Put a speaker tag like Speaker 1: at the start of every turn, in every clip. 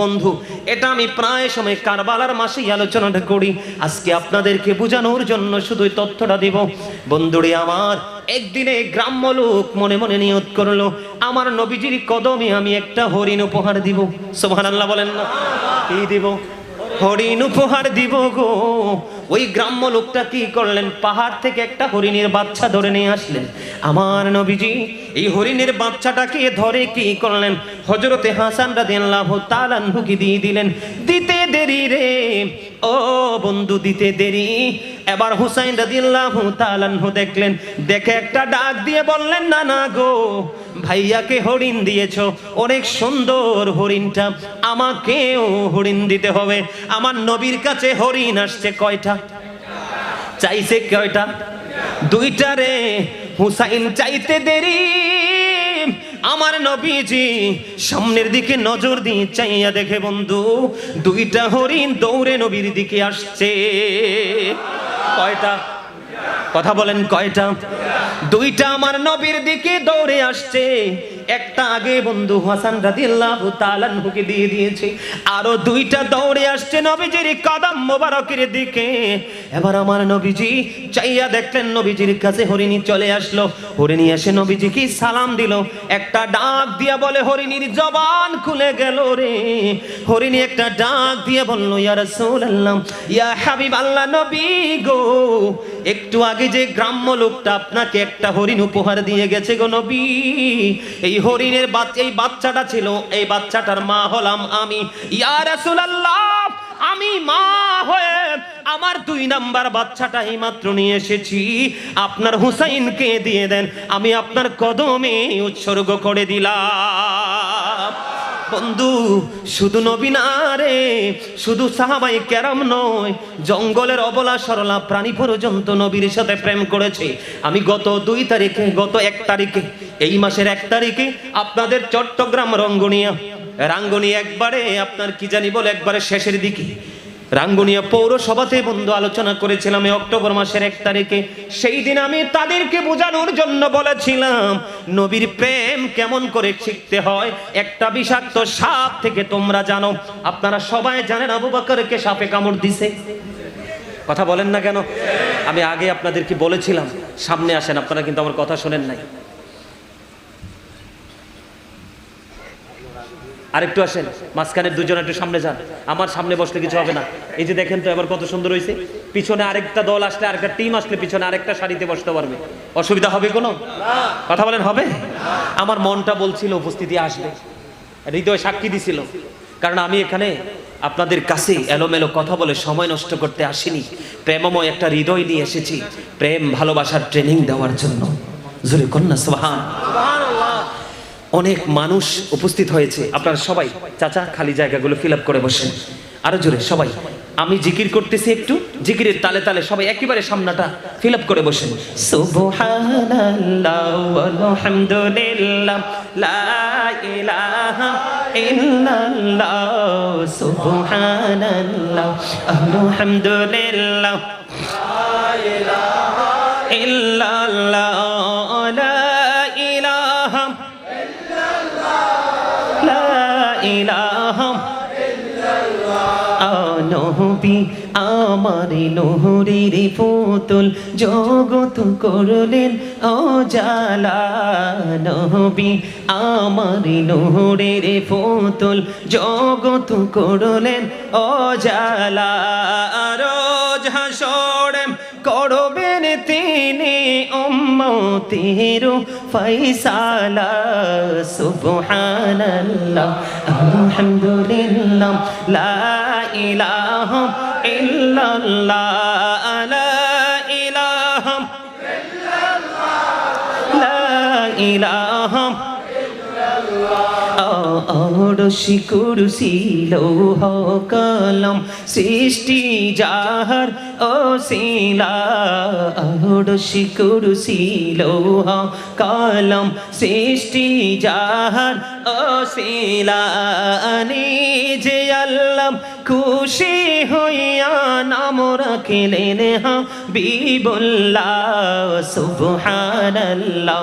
Speaker 1: বন্ধু, এটা আমি প্রায় সময় কারবালার মাসেই আলোচনাটা করি। আজকে আপনাদেরকে বোঝানোর জন্য শুধু তথ্যটা দিব। বন্ধুরে আমার, একদিনে গ্রাম্য লোক মনে মনে নিয়ত করল, আমার নবীজির কদমে আমি একটা হরিণ উপহার দিব। সোহান আল্লাহ বলেন না। কি দিব? হরিণ উপহার দিব গো। ওই গ্রাম্য লোকটা কি করলেন? পাহাড় থেকে একটা হরিণের বাচ্চা ধরে নিয়ে আসলেন। আমার নবীজি, এই হরিণের বাচ্চাটাকে ধরে কি করলেন? হজরতে হাসান রাদিয়াল্লাহু তাআলা আনহুকে দিয়ে দিলেন, দিতে দেরি রে, ও বন্ধু, দিতে দেরি। এবার হুসাইন রাদিয়াল্লাহু তাআলা আনহু দেখলেন, দেখে একটা ডাক দিয়ে বললেন, না না গো, ভাইয়াকে হরিণ দিয়েছ। অনেক সুন্দর হরিণটা। আমাকেও হরিণ দিতে হবে। আমার নবীর কাছে হরিণ আসছে কয়টা? চাইছে কয়টা? দুইটা রে। হুসাইন চাইতে দেরি। আমার নবীজি সামনের দিকে নজর দিয়ে চাইয়া দেখে বন্ধু, দুইটা হরিণ দৌড়ে নবীর দিকে আসছে। কয়টা? কথা বলেন কয়টা? দুইটা আমার নবীর দিকে দৌড়ে আসছে। একটা আগে বন্ধু হাসান রাদিয়াল্লাহু তাআলা আনহুকে দিয়ে দিয়েছে। আরও দুইটা দৌড়ে আসছে নবীজির কদম মোবারকের দিকে। এবার আমার নবীজি চাইয়া দেখলেন, নবীজির কাছে হরিণী চলে আসলো। হরিণী এসে নবীজিকে সালাম দিল। একটা ডাক দিয়া বলে, হরিণীর জবান খুলে গেল রে। হরিণী একটা ডাক দিয়ে বলল, ইয়া রাসূলুল্লাহ, ইয়া হাবিব আল্লাহ নবী গো, একটু আগে যে গ্রাম্য লোকটা আপনাকে একটা হরিণ উপহার দিয়ে গেছে গো নবী। এই হরিণের বাচ্চা, এই বাচ্চাটা ছিল, এই বাচ্চাটার মা হলাম আমি। ইয়া আমি মা হয়ে আমার দুই নাম্বার বাচ্চাটা এই মাত্র নিয়ে এসেছি। আপনার হুসাইনকে দিয়ে দেন, আমি আপনার কদমে উৎসর্গ করে দিলাম। বন্ধু, শুধু নবী না রে, শুধু সাহাবাই কেরাম নয়, জঙ্গলের অবলা সরলা প্রাণী পর্যন্ত নবীর সাথে প্রেম করেছে। আমি গত দুই তারিখে, গত এক তারিখে, এই মাসের এক তারিখে আপনাদের চট্টগ্রাম রঙ্গনিয়া রাঙ্গনি একবারে, আপনার কি জানি বলে একবারে শেষের দিকে রাঙ্গুনিয়া পৌরসভাতে বন্ধু আলোচনা করেছিলাম এই অক্টোবর মাসের এক তারিখে। সেই দিন আমি তাদেরকে বোঝানোর জন্য বলেছিলাম, নবীর প্রেম কেমন করে শিখতে হয়? একটা বিষাক্ত সাপ থেকে তোমরা জানো। আপনারা সবাই জানেন আবু বাকরকে সাপে কামড় দিছে? কথা বলেন না কেন? আমি আগে আপনাদেরকে বলেছিলাম, সামনে আসেন, আপনারা কিন্তু আমার কথা শোনেন নাই। আরেকটু আসেন মাঝখানে দুজন একটু সামনে যান। আমার সামনে বসলে কিছু হবে না। এই যে দেখেন তো, এবার কত সুন্দর হয়েছে। পিছনে আরেকটা দল আসলে, আরেকটা টিম আসলে পিছনে আরেকটা সারিতে বসতে পারবে। অসুবিধা হবে কোনো? কথা বলেন, হবে? আমার মনটা বলছিল, উপস্থিতি আসবে। হৃদয় সাক্ষী দিছিল। কারণ আমি এখানে আপনাদের কাছে এলোমেলো কথা বলে সময় নষ্ট করতে আসিনি। প্রেমময় একটা হৃদয় নিয়ে এসেছি, প্রেম ভালোবাসার ট্রেনিং দেওয়ার জন্য। জোরে কন্যা সোহান অনেক মানুষ উপস্থিত হয়েছে। আপনারা সবাই চাচা খালি জায়গাগুলো ফিল আপ করে বসেন। আরও জোরে, সবাই। আমি জিকির করতেছি একটু, জিকিরের তালে তালে সবাই একেবারে সামনাটা ফিল আপ করে বসেন। আলহামদুলিল্লাহ, লা ইলাহা ইল্লাল্লাহ, সুবহানাল্লাহ, আলহামদুলিল্লাহ ইল্লাল্লাহ। নবী, আমার নহরের পুতুল জগত করলেন অজালা জালা নবী, আমার নহরের পুতুল জগত করলেন অজালা। জালা রোজ হাসরে করবেন তিনি উম্মতের ফয়সালা, সুবহানাল্লাহ, আলহামদুলিল্লাহ, লা ইলাহা ইল্লাল্লাহ লা ইলাহা লা ইলাহা অরশি কুরসি লৌহ কলম সৃষ্টি যাহার ও শিলা অরশি কুরসি লৌহ কলম সৃষ্টি যাহার ও শিলা নিজে আল্লাহ খুশি হইয়া নাম রাখিলেন হা বিবুল্লাহ সুবহানাল্লাহ।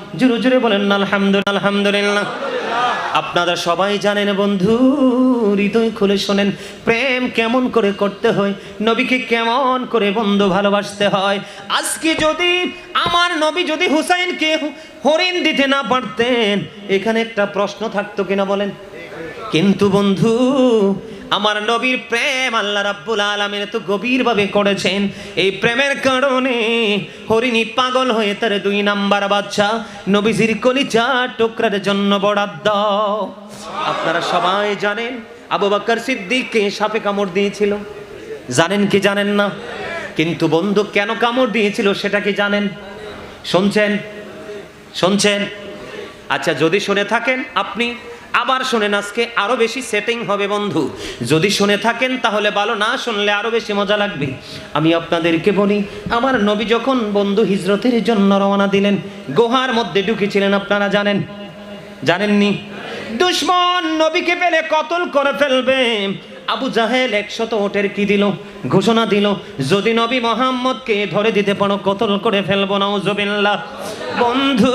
Speaker 1: জোরে জোরে বলেন আলহামদুলিল্লাহ আলহামদুলিল্লাহ। আপনারা সবাই জানেন বন্ধু, হৃদয় খুলে শোনেন, প্রেম কেমন করে করতে হয়, নবীকে কেমন করে বন্ধু ভালোবাসতে হয়। আজকে যদি আমার নবী, যদি হুসাইনকে হরিণ দিতে না পারতেন, এখানে একটা প্রশ্ন থাকতো কিনা বলেন? কিন্তু বন্ধু আমার নবীর প্রেম আল্লাহ রাব্বুল আলামিন এত গভীরভাবে করেছেন। এই প্রেমের কারণে হরিণী পাগল হয়ে তার দুই নাম্বার বাচ্চা নবীজির কলিজা টুকরার জন্য বরাদ্দ। আপনারা সবাই জানেন, আবু বকর সিদ্দিককে সাপে কামড় দিয়েছিল। জানেন কি জানেন না? কিন্তু বন্ধু কেন কামড় দিয়েছিল সেটা কি জানেন? শুনছেন? শুনছেন? আচ্ছা যদি শুনে থাকেন আপনি আবার শুনেন আজকে আরও বেশি সেটিং হবে বন্ধু। যদি শুনে থাকেন তাহলে ভালো, না শুনলে আরও বেশি মজা লাগবে। আমি আপনাদেরকে বলি, আমার নবী যখন বন্ধু হিজরতের জন্য রওনা দিলেন, গুহার মধ্যে ঢুকেছিলেন, আপনারা জানেন? জানেননি? দুশ্মন নবীকে পেলে কতল করে ফেলবে? আবু জাহেল একশত ওটের কি দিল? ঘোষণা দিল, যদি নবী মোহাম্মদকে ধরে দিতে পারো, কতল করে ফেলব না বন্ধু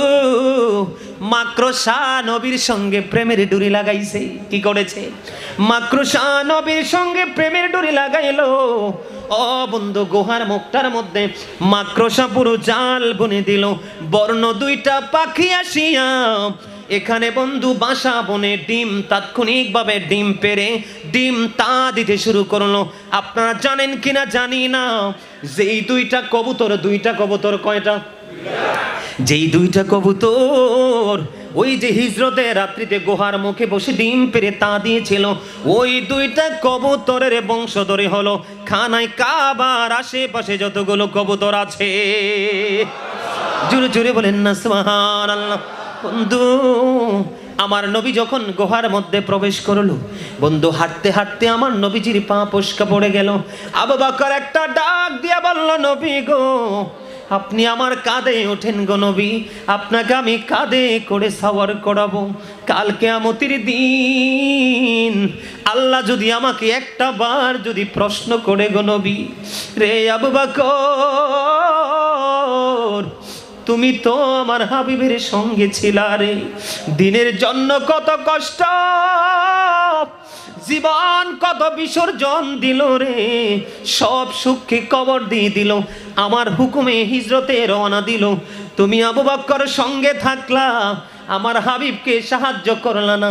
Speaker 1: মাক্রসা নবীর সঙ্গে প্রেমের ডুরি লাগাইছে। কি করেছে? মাক্রসা নবীর সঙ্গে প্রেমের ডুরি লাগাইলো। ও বন্ধু, গুহার মুখটার মধ্যে মাক্রসা পুরো জাল বুনে দিল। বর্ণ দুইটা পাখি আসিয়া এখানে বন্ধু বাসা বনে ডিম তাৎক্ষণিকভাবে ডিম পেরে ডিম তা দিতে শুরু করল। আপনারা জানেন কিনা জানি না। যেই দুইটা কবুতর দুইটা কবুতর কয়টা? যেই দুইটা কবুতর, ওই যে হিজরতে রাত্রিতে গুহার মুখে বসে ডিম পেরে তা দিয়েছিল, ওই দুইটা কবুতরের বংশধরে হলো খানায় কাবার আশেপাশে যতগুলো কবুতর আছে। জোরে জোরে বলেন না সুবহান আল্লাহ বন্ধু, আমার নবী যখন গুহার মধ্যে প্রবেশ করল, বন্ধু, হাঁটতে হাঁটতে আমার নবীজির পা পস্কা পড়ে গেল। আবু বকর একটা ডাক দিয়া বলল, নবী গো আপনি আমার কাঁধে ওঠেন গো নবী, আপনাকে আমি কাঁধে করে সাওয়ার করাবো। কালকে আমতির দিন আল্লাহ যদি আমাকে একটা বার যদি প্রশ্ন করে গো নবী, রে আবু তুমি তো আমার হাবিবের সঙ্গে ছিলা রে, দিনের জন্য কত কষ্ট জীবন কত বিসর্জন দিল রে? সব সুখকে কবর দিয়ে দিল। আমার হুকুমে হিজরতে রওনা দিল। তুমি আবু বক্কর সঙ্গে থাকলা, আমার হাবিবকে সাহায্য করলা না।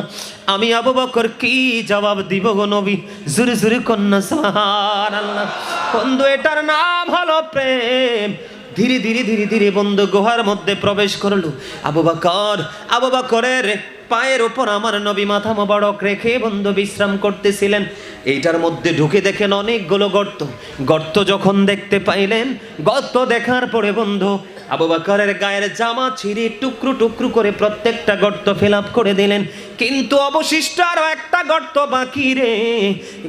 Speaker 1: আমি আবু বকর কি জবাব দিব গো নবী? জুরে জুরে কন্যা সাহার বন্ধু, এটার নাম হলো প্রেম। ধীরে ধীরে ধীরে ধীরে বন্ধু গুহার মধ্যে প্রবেশ করল। আবু বকর আবু বকরের পায়ের ওপর আমার নবী মাথা মোবারক রেখে বন্ধু বিশ্রাম করতেছিলেন। এইটার মধ্যে ঢুকে দেখেন অনেকগুলো গর্ত। গর্ত যখন দেখতে পাইলেন, গর্ত দেখার পরে বন্ধু আবু বকরের গায়ের জামা ছিঁড়ে টুকরো টুকরো করে প্রত্যেকটা গর্ত ফিল করে দিলেন। কিন্তু অবশিষ্ট আরও একটা গর্ত বাকি রে।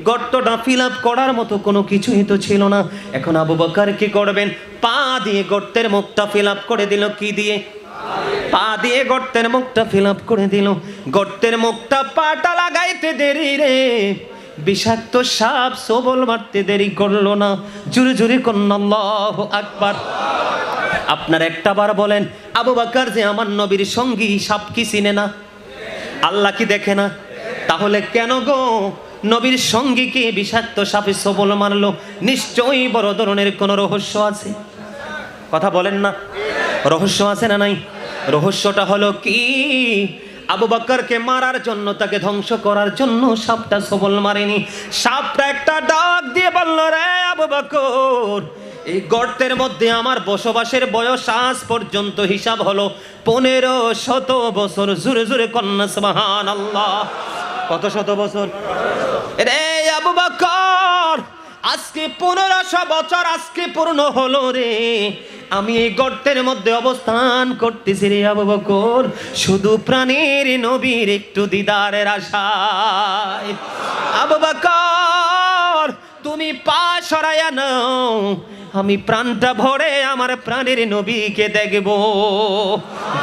Speaker 1: গর্তটা ফিল করার মতো কোনো কিছুই তো ছিল না। এখন আবু বকর কি করবেন? পা দিয়ে গর্তের মুখটা ফিল করে দিল, কি দিয়ে? পা দিয়ে গর্তের মুখটা ফিল করে দিল। গর্তের মুখটা পাটা লাগাইতে দেরি রে। বিষাক্ত সাপ সবল মারতে দেরি করল না। জুরে জুরে কন্নাল্লাহ আকবার। আপনার একটা বার বলেন, আবু বাকার যে আমার নবীর সঙ্গী, সাপ কি চিনে না? আল্লাহ কি দেখে না? তাহলে কেন গো? নবীর সঙ্গীকে বিষাক্ত সাপে সবল মারলো। নিশ্চয়ই বড় ধরনের কোনো রহস্য আছে। কথা বলেন না। রহস্য আছে না নাই? রহস্যটা হলো কি? আবু বকরকে মারার জন্য, তাকে ধ্বংস করার জন্য সাপটা সবল মারেনি। সাপটা একটা ডাক দিয়ে বলল, রে আবু বকর এই গর্তের মধ্যে আমার বসবাসের বয়স আজ পর্যন্ত হিসাব হলো পনেরো শত বছর। জুড়ে জুড়ে কন্যা সুবহান আল্লাহ কত শত বছর? রে আবু বকর আজকে পনেরোশো বছর আজকে পূর্ণ হলো রে। আমি এই গর্তের মধ্যে অবস্থান করতেছি রে আবু বকর। শুধু প্রাণের নবীর একটু দিদারের আশায়। আবু বকর, তুমি পা সরাইয়া নাও। আমি প্রাণটা ভরে আমার প্রাণের নবীকে দেখব।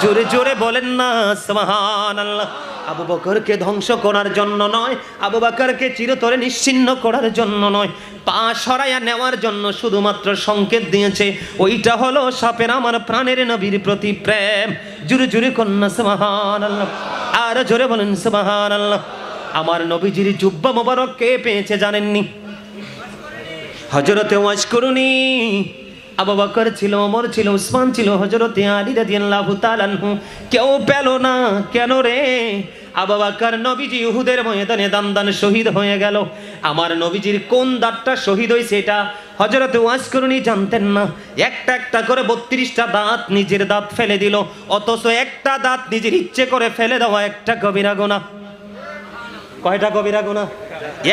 Speaker 1: জোরে জোরে বলেন না সুবহান আল্লাহ আবু বকরকে ধ্বংস করার জন্য নয়, আবু বকরকে চিরতরে নিশ্চিন্ন করার জন্য নয়, পা সরাইয়া নেওয়ার জন্য শুধুমাত্র সংকেত দিয়েছে, ওইটা হলো সাপের আমার প্রাণের নবীর প্রতি প্রেম। জুরে জুরে কন্যা সুবহান আল্লাহ আর জোরে বলেন সুবহান আল্লাহ আমার নবীজির জুব্বা মোবারক কে পেয়েছে জানেননি? হজরতে ওয়াজ করুনি আবু বকর ছিল, ওমর ছিল, উসমান ছিল হজরতে আলী রাদিয়াল্লাহু তাআলা কেউ পেল না, কেন রে? আবু বকর নবীজি উহুদের ময়দানে দান দান শহীদ হয়ে গেল। আমার নবীজির কোন দাঁতটা শহীদ হয়েছে এটা হজরতে ওয়াজ করুনি জানতেন না। একটা একটা করে বত্রিশটা দাঁত নিজের দাঁত ফেলে দিল, অথচ একটা দাঁত নিজের ইচ্ছে করে ফেলে দেওয়া একটা কবিরা গোনা কয়টা কবিরা গুণা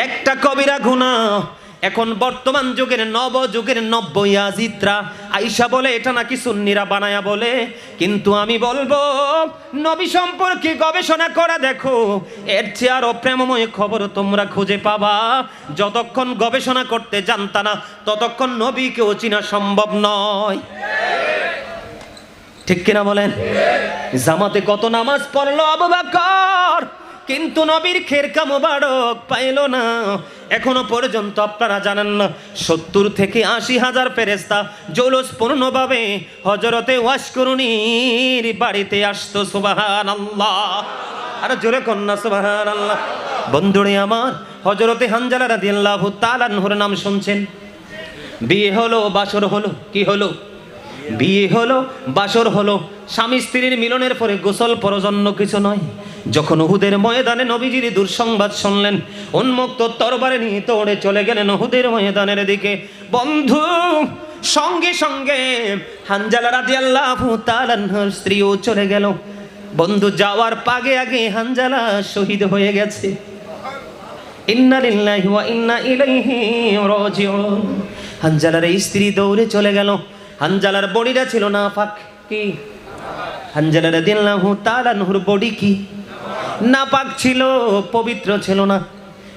Speaker 1: একটা কবিরা গুণা এখন বর্তমান যুগের নব যুগের নব্য ইয়াজিত্রা আইসা বলে, এটা নাকি সুন্নিরা বানায়া বলে? কিন্তু আমি বলব, নবী সম্পর্কে গবেষণা করা দেখো। এর চেয়ে আরও প্রেমময় খবর তোমরা খুঁজে পাবা। যতক্ষণ গবেষণা করতে জানতা না, ততক্ষণ নবীকেও চিনা সম্ভব নয়। ঠিক কিনা বলেন? জামাতে কত নামাজ পড়ল আবু কিন্তু নবীর খেরকা মোবারক পাইল না। এখনও পর্যন্ত আপনারা জানেন না, সত্তর থেকে আশি হাজার ফেরেস্তা জৌলস পূর্ণভাবে হজরতে ওয়াশ বাড়িতে আসতো সুবাহান আল্লাহ আর জোরে কন্যা সুবাহান আল্লাহ বন্ধুরে আমার হজরতে হানজালা রাদিয়াল্লাহু তাআলার নাম শুনছেন? বিয়ে হলো, বাসর হলো, কি হলো? বিয়ে হলো, বাসর হলো, স্বামী স্ত্রীর মিলনের পরে গোসল পরজন্য কিছু নয়। যখন উহুদের ময়দানে নবীজির দুঃসংবাদ শুনলেন, উন্মুক্ত তরবারে নিয়ে তোড়ে চলে গেলেন উহুদের ময়দানের দিকে। বন্ধু, সঙ্গে সঙ্গে হানজালা রাদিয়াল্লাহু তাআলার স্ত্রীও চলে গেল। বন্ধু, যাওয়ার পাগে আগে হানজালা শহীদ হয়ে গেছে। ইন্না এই স্ত্রী দৌড়ে চলে গেল। হানজালার বডিটা ছিল না ফাক কি? হানজালার রাদিয়াল্লাহু তাআলা নূর বডি কি? না পাক ছিল, পবিত্র ছিল না।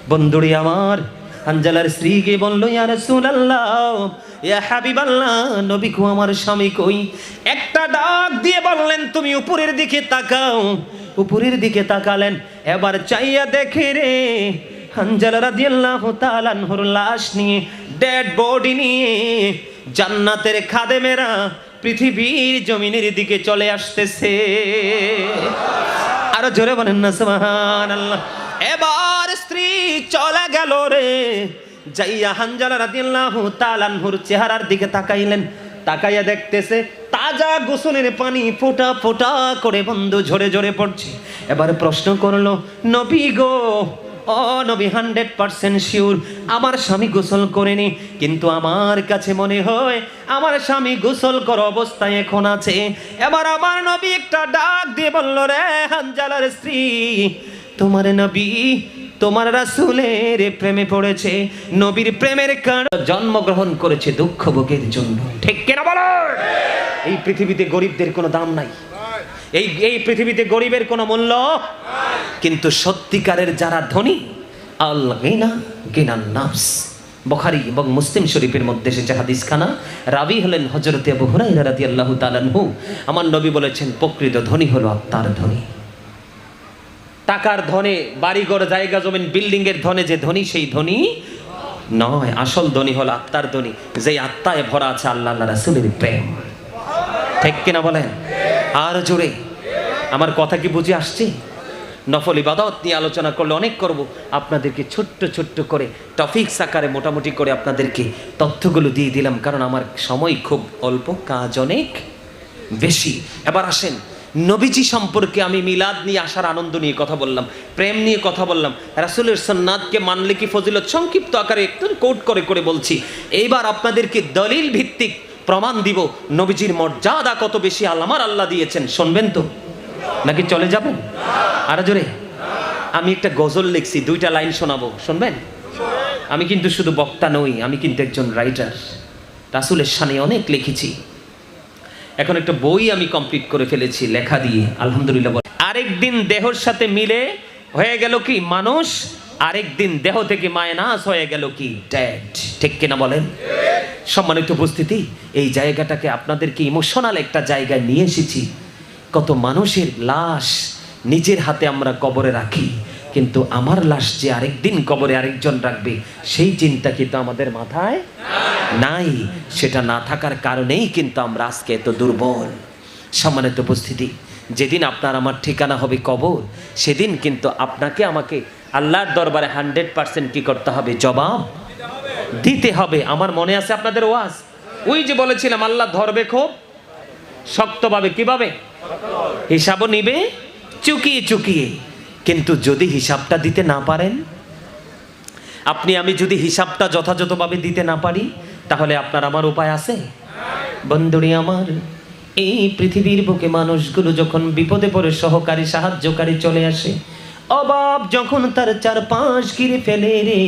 Speaker 1: বন্ধুরি আমার, হানজালার স্ত্রীকে বলল, ইয়া রাসূলুল্লাহ, ইয়া হাবিবাল্লাহ নবী কো আমার স্বামী কই? একটা ডাক দিয়ে বললেন, তুমি উপরের দিকে তাকাও। উপরের দিকে তাকালেন। এবার চাইয়া দেখে রে, হানজালা রাদিয়াল্লাহু তাআলা লাশ নিয়ে, ডেড বডি নিয়ে জান্নাতের খাদেমেরা পৃথিবীর জমিনের দিকে চলে আসতেছে। আরও জোরে বলেন না, সুবহানাল্লাহ। এবার স্ত্রী চলে গেল রে। যাইয়া হানজালা রাদিয়াল্লাহু তাআলা আনহুর চেহারার দিকে তাকাইলেন। তাকাইয়া দেখতেছে তাজা গোসলের পানি ফোঁটা ফোঁটা করে বন্ধু ঝরে ঝরে পড়ছে। এবার প্রশ্ন করল, নবী গো হান্ড্রেড পার্সেন্ট শিওর আমার স্বামী গোসল করেনি। কিন্তু আমার কাছে মনে হয়, আমার স্বামী গোসল কর অবস্থায় এখন আছে। এবার আমার নবী একটা ডাক দিয়ে বলল, রে হানজালার স্ত্রী, তোমার নবী তোমার রাসুলের প্রেমে পড়েছে। নবীর প্রেমের কারণ জন্মগ্রহণ করেছে দুঃখ ভোগের জন্য। ঠিক কেনা বলো? এই পৃথিবীতে গরিবদের কোনো দাম নাই। এই এই পৃথিবীতে গরিবের কোনো মূল্য? কিন্তু সত্যিকারের যারা ধনী আল গিনা গিনান নাফস। বখারি এবং মুসলিম শরীফের মধ্যে এসেছে হাদিস খানা রাবি হলেন হজরতে আবু হুরাইরা রাদিয়াল্লাহু তাআলা আনহু। আমার নবী বলেছেন, প্রকৃত ধনী হলো আত্মার ধনী। টাকার ধনে, বাড়িঘর, জায়গা, জমিন বিল্ডিং এর ধনে যে ধনী, সেই ধনী নয়। আসল ধনী হলো আত্মার ধনী। যে আত্মায় ভরা আছে আল্লাহ রাসূলের প্রেম। ঠিক কিনা বলেন? আর জোরে। আমার কথা কি বুঝে আসছে? নফল ইবাদত নিয়ে আলোচনা করলে অনেক করব। আপনাদেরকে ছোট্ট ছোট্ট করে টপিকস আকারে মোটামুটি করে আপনাদেরকে তথ্যগুলো দিয়ে দিলাম, কারণ আমার সময় খুব অল্প, কাজ অনেক বেশি। এবার আসেন, নবীজি সম্পর্কে আমি মিলাদ নিয়ে আসার আনন্দ নিয়ে কথা বললাম, প্রেম নিয়ে কথা বললাম। রাসুলের সন্ন্যাদকে মানলে কি ফজিলত সংক্ষিপ্ত আকারে একটু কোট করে করে বলছি। এইবার আপনাদেরকে দলিল ভিত্তিক প্রমাণ দিব, নবীজির মর্যাদা কত বেশি আল্লামার আল্লাহ দিয়েছেন, শুনবেন তো? নাকি চলে যাবেন? আরও জোরে। আমি একটা গজল লিখছি, দুইটা লাইন শোনাবো, শুনবেন? আমি কিন্তু শুধু বক্তা নই, আমি কিন্তু একজন রাইটার রাসুলের সানে অনেক লিখেছি। এখন একটা বই আমি কমপ্লিট করে ফেলেছি, লেখা দিয়ে, আলহামদুলিল্লাহ। আরেকদিন দেহর সাথে মিলে হয়ে গেল কি? মানুষ আরেকদিন দেহ থেকে মায়নাস হয়ে গেল কি? ড্যাড ঠিক কিনা বলেন? সম্মানিত উপস্থিতি, এই জায়গাটাকে আপনাদেরকে ইমোশনাল একটা জায়গায় নিয়ে এসেছি। কত মানুষের লাশ নিজের হাতে আমরা কবরে রাখি, কিন্তু আমার লাশ যে আরেকদিন কবরে আরেকজন রাখবে, সেই চিন্তা কিন্তু আমাদের মাথায় নাই? সেটা না থাকার কারণেই কিন্তু আমরা আজকে এত দুর্বল। সম্মানিত উপস্থিতি, যেদিন আপনার আমার ঠিকানা হবে কবর, সেদিন কিন্তু আপনাকে আমাকে আল্লাহর দরবারে হান্ড্রেড পার্সেন্ট কী করতে হবে? জবাব দিতে হবে। আমার মনে আছে আপনাদের ওয়াজ। ওই যে বলেছিলাম, আল্লাহ ধরবে খুব শক্তভাবে। কীভাবে? হিসাবও নিবে, চুকিয়ে চুকিয়ে। কিন্তু যদি হিসাবটা দিতে না পারেন, আপনি, আমি যদি হিসাবটা যথাযথভাবে দিতে না পারি, তাহলে আপনার আমার উপায় আছে? বন্ধুরি আমার, এই পৃথিবীর বুকে মানুষগুলো যখন বিপদে পড়ে, সহকারী, সাহায্যকারী চলে আসে অভাব যখন তার চার পাঁচ ঘিরে ফেলে রে,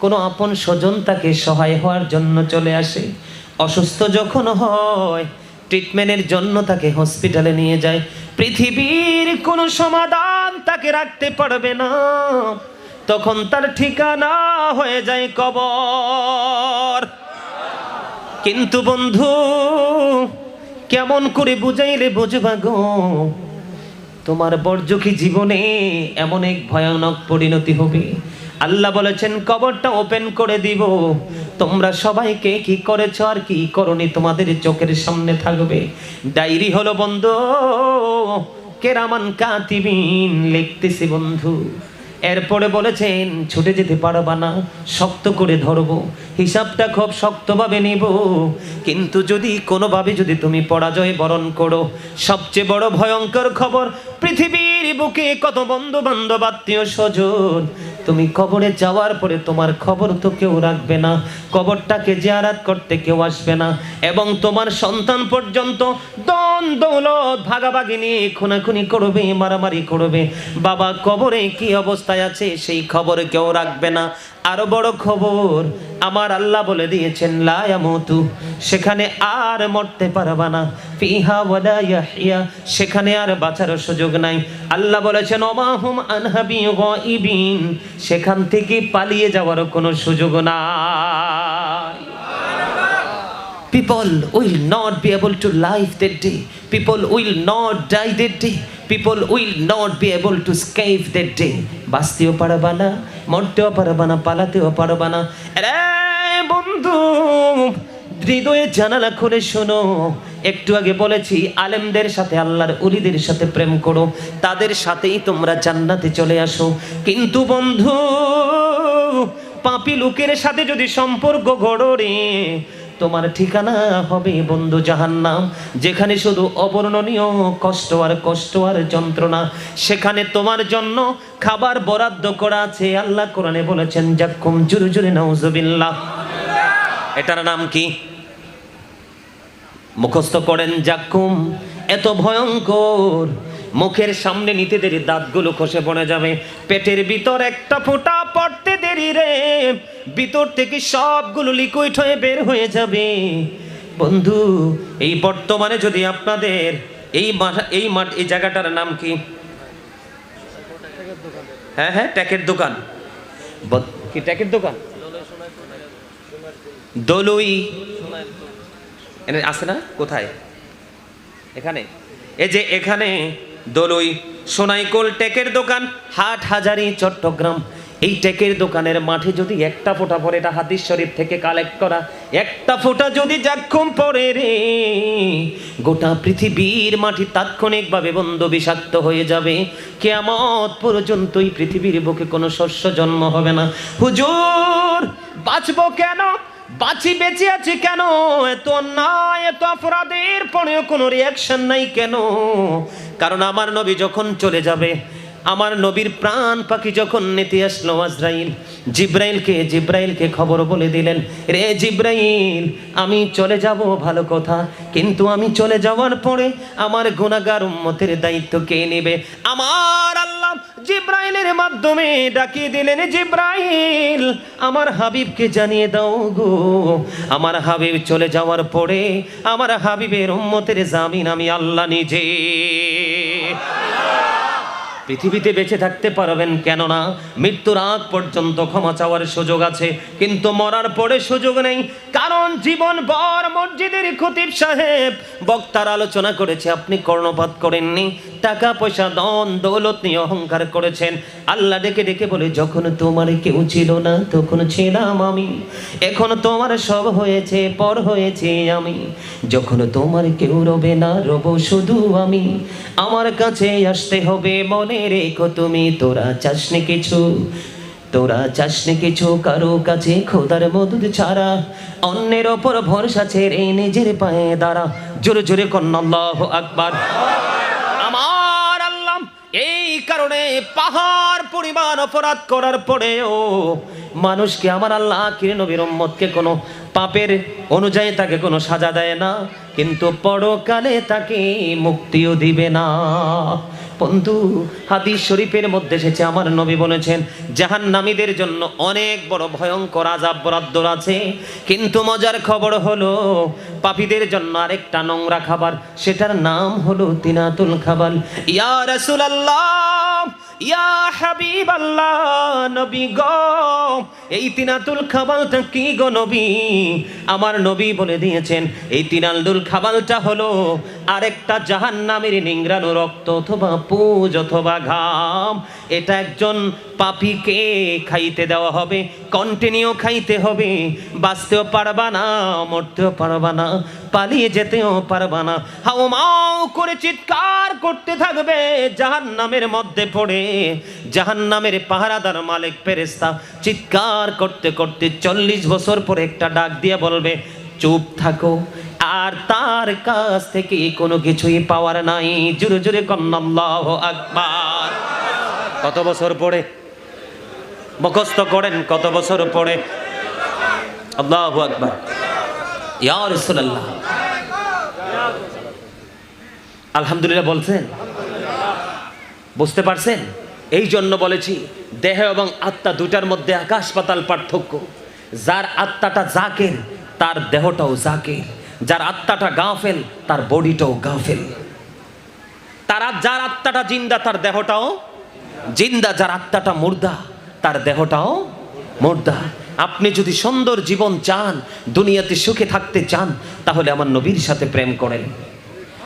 Speaker 1: কোনো আপন স্বজন তাকে সহায় হওয়ার জন্য চলে আসে। অসুস্থ যখন হয় ট্রিটমেন্টের জন্য তাকে হসপিটালে নিয়ে যায়। পৃথিবীর কোনো সমাধান তাকে রাখতে পারবে না। তখন তার ঠিকানা হয়ে যায় কবর। কিন্তু বন্ধু, কেমন করে বুঝাইলে বুঝবা গো? তোমার বর্জকি জীবনে এমন এক ভয়ানক পরিণতি হবে। আল্লাহ বলেছেন, কবরটা ওপেন করে দিব। তোমরা সবাইকে কি করেছ আর কি করনি তোমাদের চোখের সামনে থাকবে। ডায়েরি হলো বন্ধু, কেরামান কাতিবিন লিখতেছি বন্ধু। এরপরে বলেছেন, ছুটে যেতে পারবা না, শক্ত করে ধরব, হিসাবটা খুব শক্তভাবে নিব। কিন্তু যদি কোনোভাবে যদি তুমি পরাজয় বরণ করো, সবচেয়ে বড় ভয়ঙ্কর খবর, পৃথিবীর বুকে কত বন্ধু বান্ধব আত্মীয় স্বজন তুমি কবরে যাওয়ার পরে তোমার খবর তো কেউ রাখবে না। কবরটাকে জিয়ারাত করতে কেউ আসবে না। এবং তোমার সন্তান পর্যন্ত দন দৌলত ভাগাভাগি নিয়ে খুনাখুনি করবে, মারামারি করবে। বাবা কবরে কি অবস্থায় আছে সেই খবর কেউ রাখবে না। আরও বড় খবর, আমার আল্লাহ বলে দিয়েছেন লায়ামতু সেখানে আর মরতে পারবা না। ফিহা ওয়ালা ইয়াহইয়া। সেখানে আর বাঁচার সুযোগ নাই। আল্লাহ বলেছেন অমাহুম আনহাবি গাইবিন সেখান থেকে পালিয়ে যাওয়ার কোনো সুযোগ নাই। People will not be able to live that day. People will not die that day. People will not be able to escape that day. বাঁচতেও পারবা না, মরতেও পারবা না, পালাতেও পারবা না। রে বন্ধু, হৃদয়ে জানালা খুলে শোনো। একটু আগে বলেছি, আলেমদের সাথে, আল্লাহর উলিদের সাথে প্রেম করো। তাদের সাথেই তোমরা জান্নাতে চলে আসো। কিন্তু বন্ধু, পাপি লোকের সাথে যদি সম্পর্ক গড়ো রে তোমার ঠিকানা হবে বন্ধু জাহান্নাম। যেখানে শুধু অবর্ণনীয় কষ্ট আর কষ্ট আর যন্ত্রণা। সেখানে তোমার জন্য খাবার বরাদ্দ করা আছে। আল্লাহ কোরআনে বলেছেন যাকুম জুরু জুরে নাউজুবিল্লাহ। এটার নাম কি? মুখস্থ করেন জাকুম এত ভয়ঙ্কর মুখের সামনে নিতে দেরি, দাঁতগুলো খসে পড়ে যাবে। পেটের ভিতর একটা ফোঁটা পড়তে দেরি রে। ভিতর থেকে সবগুলো লিকুইড হয়ে বের হয়ে যাবে। বন্ধু, এই বর্তমানে যদি আপনাদের এই মাঠ এই মাঠ এই জায়গাটার নাম কি? হ্যাঁ হ্যাঁ ট্যাকের দোকান। কি ট্যাকের দোকান? দলুই। আছে না? কোথায়? এখানে। এই যে এখানে দলুই, সোনাইকোল টেকের দোকান, হাট হাজারি, চট্টগ্রাম। এই টেকের দোকানের মাঠে যদি একটা ফোঁটা পরে এটা হাদিস শরীফ থেকে কালেক্ট করা। একটা ফোঁটা যদি জাক্ষম পরে রে, গোটা পৃথিবীর মাটি তাৎক্ষণিকভাবে বন্ধ বিষাক্ত হয়ে যাবে। কেয়ামত পর্যন্তই পৃথিবীর বুকে কোনো শস্য জন্ম হবে না। হুজুর, বাঁচবো কেন? বাঁচি বেঁচে আছি কেন? এত অন্যায়, এত অপরাধের পরেও কোনো রিয়াকশন নাই কেন? কারণ আমার নবী যখন চলে যাবে আমার নবীর প্রাণ পাখি যখন নিতে আসলো আজরাইল, জিব্রাইলকে জিব্রাইলকে খবর বলে দিলেন, রে জিব্রাইল, আমি চলে যাব, ভালো কথা, কিন্তু আমি চলে যাওয়ার পরে আমার গুণাগার উম্মতের দায়িত্ব কে নেবে? আমার আল্লাহ জিব্রাইলের মাধ্যমে ডাকিয়ে দিলেন, জিব্রাইল, আমার হাবিবকে জানিয়ে দাও গো, আমার হাবিব চলে যাওয়ার পরে আমার হাবিবের উম্মতের জামিন আমি আল্লাহ নিজে পৃথিবীতে বেঁচে থাকতে পারবেন কেননা মৃত্যুর আগ পর্যন্ত ক্ষমা চাওয়ার সুযোগ আছে, কিন্তু মরার পরে সুযোগ নেই। কারণ জীবন বর মসজিদের খতিব সাহেব বক্তার আলোচনা করেছে, আপনি কর্ণপাত করেননি, টাকা পয়সা দন দৌলত নিয়ে অহংকার করেছেন। আল্লাহ ডেকে ডেকে বলে, যখন তোমার কেউ ছিল না, তখন ছিলাম আমি। এখন তোমার সব হয়েছে, পর হয়েছে আমি। যখন তোমার কেউ রবে না, রব শুধু আমি। আমার কাছে আসতে হবে মনে রেখো তুমি, তোরা চাসনি কিছু। তোরা চাসনি কিছু, কারও কাছে খোদার মদুদ ছাড়া। অন্যের ওপর ভরসা ছেড়ে নিজের পায়ে দাঁড়া। জোরে জোরে কন্নাল্লাহ আকবার। আমার আল্লাহ এই কারণে পাহাড় পরিমাণ অপরাধ করার পরেও মানুষকে আমার আল্লাহ কিরে নবীর উম্মতকে কোনো পাপের অনুযায়ী তাকে কোনো সাজা দেয় না। কিন্তু পরকালে তাকে মুক্তিও দিবে না। বন্ধু, হাদিস শরীফের মধ্যে এসেছে, আমার নবী বলেছেন, জাহান্নামীদের জন্য অনেক বড় ভয়ঙ্কর আজাব বরাদ্দ আছে। কিন্তু মজার খবর হলো, পাপীদের জন্য আরেকটা নোংরা খাবার, সেটার নাম হলো তিনাতুল খাবার ইয়া রাসূলুল্লাহ, ইয়া হাবিব আল্লাহ নবী গো, এই তিনাতুল খাবালটা কি গো নবী? আমার নবী বলে দিয়েছেন, এই তিনালদুল খাবালটা হলো আরেকটা জাহান্নামের নিংরানো রক্ত অথবা পুজ অথবা ঘাম। এটা একজন পাপিকে খাইতে দেওয়া হবে কন্টিনিউ খাইতে হবে। বাঁচতেও পারবা না, মরতেও পারবা না, পালিয়ে যেতেও পারবা না। হাও মাও করে চিৎকার করতে থাকবে জাহান্নামের মধ্যে পড়ে। জাহান্নামের পাহারাদার মালিক ফেরেস্তা চিৎকার করতে করতে চল্লিশ বছর পরে একটা ডাক দিয়ে বলবে, চুপ থাকো আর তার কাছ থেকে কোনো কিছুই পাওয়ার নাই। জুরে জুরে কন্নাল্লাহ আকবার। কত বছর পরে মুখস্থ করেন কত বছর পরে আল্লাহু আকবার। ইয়া রাসূলুল্লাহ। আলহামদুলিল্লাহ বলছেন। বুঝতে পারছেন? এই জন্য বলেছি, দেহ এবং আত্মা দুটার মধ্যে আকাশ পাতাল পার্থক্য। যার আত্মাটা জাকের, তার দেহটাও জাকের। যার আত্মাটা গাফেল, তার বডিটাও গাফেল। তারা যার আত্মাটা জিন্দা, তার দেহটাও জিন্দা। যার আত্মাটা মুর্দা, তার দেহটাও মুর্দা। আপনি যদি সুন্দর জীবন চান, দুনিয়াতে সুখে থাকতে চান, তাহলে আমার নবীর সাথে প্রেম করেন।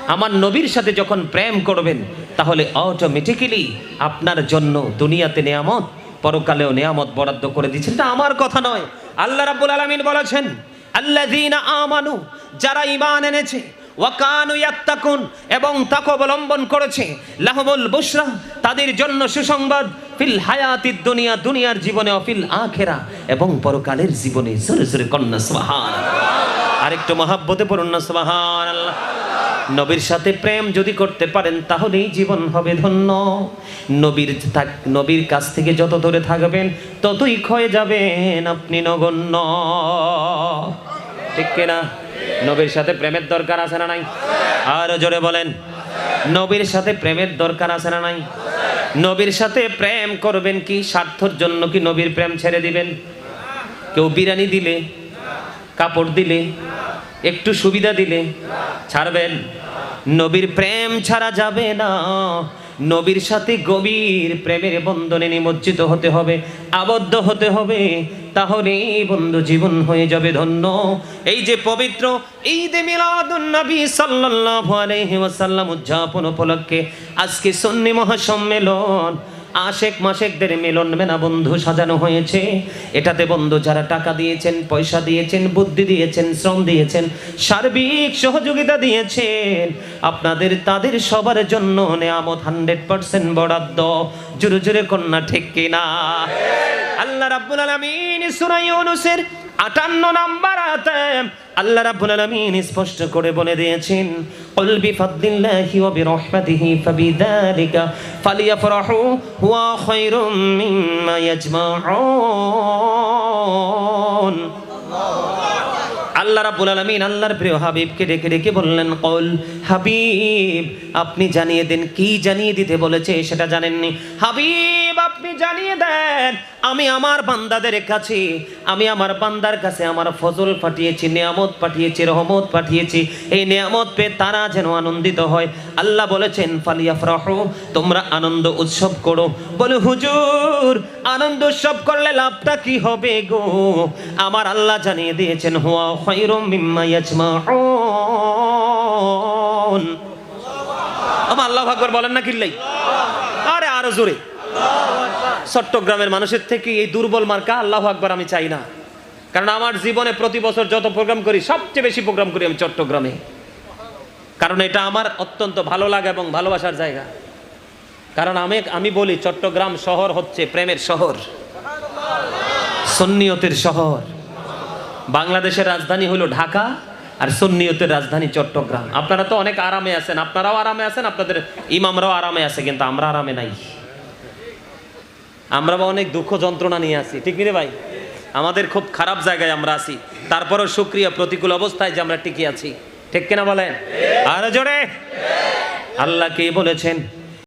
Speaker 1: আমার নবীর সাথে যখন প্রেম করবেন, তাহলে অটোমেটিক্যালি আপনার জন্য দুনিয়াতে নেয়ামত, পরকালেও নেয়ামত বরাদ্দ করে দিচ্ছেন। এটা আমার কথা নয়। আল্লাহ রাব্বুল আলামিন বলেছেন, আল্লাযীনা আমানু যারা ইমান এনেছে, ওয়াকানু এবং তাকে অবলম্বন করেছে, লাহমুল বুশরা, তাদের জন্য সুসংবাদ, ফিল হায়াতিদ দুনিয়া, দুনিয়ার জীবনে অফিল আখেরা, এবং পরকালের জীবনে, জোরে জোরে কন্যা সুবহান আরেকটু মহাব্বতে পড়ুন না আল্লাহ নবীর সাথে প্রেম যদি করতে পারেন, তাহলেই জীবন হবে ধন্য। নবীর থাক- নবীর কাছ থেকে যত দূরে থাকবেন, ততই ক্ষয়ে যাবেন আপনি নগণ্য। ঠিক কিনা? নবীর সাথে প্রেমের দরকার আছে না নাই? আরও জোরে বলেন, নবীর সাথে প্রেমের দরকার আছে না নাই? নবীর সাথে প্রেম করবেন কি, স্বার্থর জন্য কি নবীর প্রেম ছেড়ে দিবেন? কেউ বিরিয়ানি দিলে, কাপড় দিলে, একটু সুবিধা দিলে, ছাড়বেন? নবীর প্রেম ছাড়া যাবে না। নবীর সাথে গভীর প্রেমের বন্ধনে নিমজ্জিত হতে হবে, আবদ্ধ হতে হবে। তাহলে বন্ধু জীবন হয়ে যাবে ধন্য। এই যে পবিত্র ঈদ মিলাদুন নবী সাল্লাল্লাহু আলাইহি ওয়াসাল্লাম উদযাপন উপলক্ষে আজকে সন্নি মহাসম্মেলন, আশেক মাসেকদের মিলন মেনা বন্ধু সাজানো হয়েছে। এটাতে বন্ধু যারা টাকা দিয়েছেন, পয়সা দিয়েছেন, বুদ্ধি দিয়েছেন, শ্রম দিয়েছেন, সার্বিক সহযোগিতা দিয়েছেন, আপনাদের তাদের সবার জন্য নেয়ামত হান্ড্রেড পার্সেন্ট বরাদ্দ। জোরে জোরে কন্যা ঠিক কিনা? আল্লাহ রাব্বুল আলামিন সূরা ইউনূসের 58 নাম্বার আয়াতে আল্লাহ রাব্বুল আলামিন স্পষ্ট করে বলে দিয়েছেন, কুল বিফাদলিল্লাহি ওয়া বিরহমাতিহি ফাবিযালিকা ফালিয়াফরাহু, হুয়া খায়রুম মিম্মা ইয়াজমাউন। আল্লাহ রাব্বুল আলামিন আল্লাহর প্রিয় হাবিবকে ডেকে ডেকে বললেন, কল হাবিব, আপনি জানিয়ে দেন, কি জানিয়ে দিতে বলেছে সেটা জানেননি? হাবিব জানিয়ে দেন, আমি আমার বান্দাদের কাছে, আমি আমার বান্দার কাছে আমার ফজল পাঠিয়েছি, নিয়ামত পাঠিয়েছি, রহমত পাঠিয়েছি। এই নিয়ামত পেয়ে তারা যেন আনন্দিত হয়। আল্লাহ বলেছেন, ফালিয়াফরাহু, তোমরা আনন্দ উৎসব করো। বলে, হুজুর, আনন্দ উৎসব করলে লাভটা কি হবে গো? আমার আল্লাহ জানিয়ে দিয়েছেন আমার আল্লাহ আকবার বলেন না কিল্লাই? আরে আরও জোরে। চট্টগ্রামের মানুষের থেকে এই দুর্বল মার্কা, আল্লাহ আকবার, আমি চাই না। কারণ আমার জীবনে প্রতি বছর যত প্রোগ্রাম করি, সবচেয়ে বেশি প্রোগ্রাম করি আমি চট্টগ্রামে। কারণ এটা আমার অত্যন্ত ভালো লাগে এবং ভালোবাসার জায়গা। কারণ আমি আমি বলি, চট্টগ্রাম শহর হচ্ছে প্রেমের শহর, সন্নিয়তের শহর। বাংলাদেশের রাজধানী হলো ঢাকা আর সন্নিয়তের রাজধানী চট্টগ্রাম। আপনারা তো অনেক আরামে আছেন, আপনারাও আরামে আছেন, আপনাদের ইমামরাও আরামে আছে, কিন্তু আমরা আরামে নাই। আমরা বা অনেক দুঃখ যন্ত্রণা নিয়ে আসি ঠিক নি রে ভাই? আমাদের খুব খারাপ জায়গায় আমরা আছি, তারপরেও সুক্রিয়া প্রতিকূল অবস্থায় যে আমরা টিকে আছি, ঠিক কিনা বলেন? আর জোরে? আল্লাহ কে বলেছেন?